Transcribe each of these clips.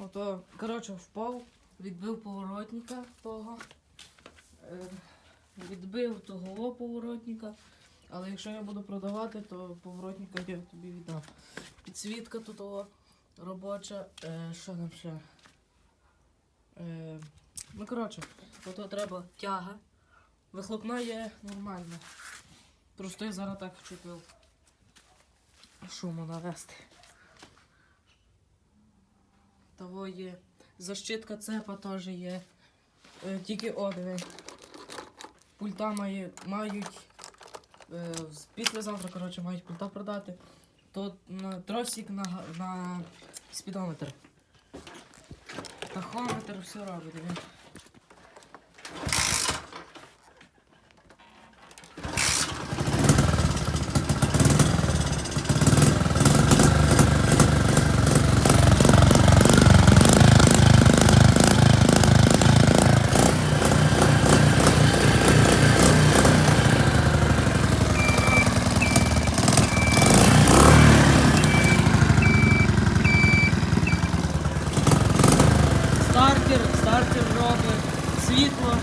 Ото, коротше, впав, відбив поворотника того. Е, відбив того поворотника. Але якщо я буду продавати, то поворотника я тобі віддам. Підсвітка тут о, робоча. Е, що там ще? Е, ну, коротше, ото треба тяга. Вихлопна є нормальна. Просто я зараз так вчепив шуму навести. Того є. Защитка цепа теж є. Е, тільки одві. Пульта має, мають. Е, післязавтра, коротше, мають пульта продати. То на тросик на, на спідометр. Тахометр все робить. Стартер, стартер робить, світло.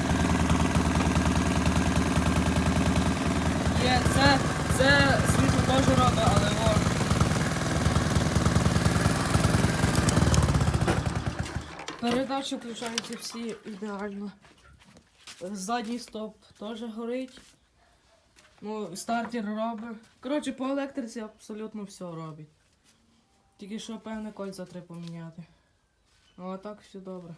Є, це, це світло теж робить, але о. Передачі включаються всі ідеально. Задній стоп теж горить. Ну, стартер робить. Коротше, по електриці абсолютно все робить. Тільки що певне кольця треба поміняти. Ну а так все добре.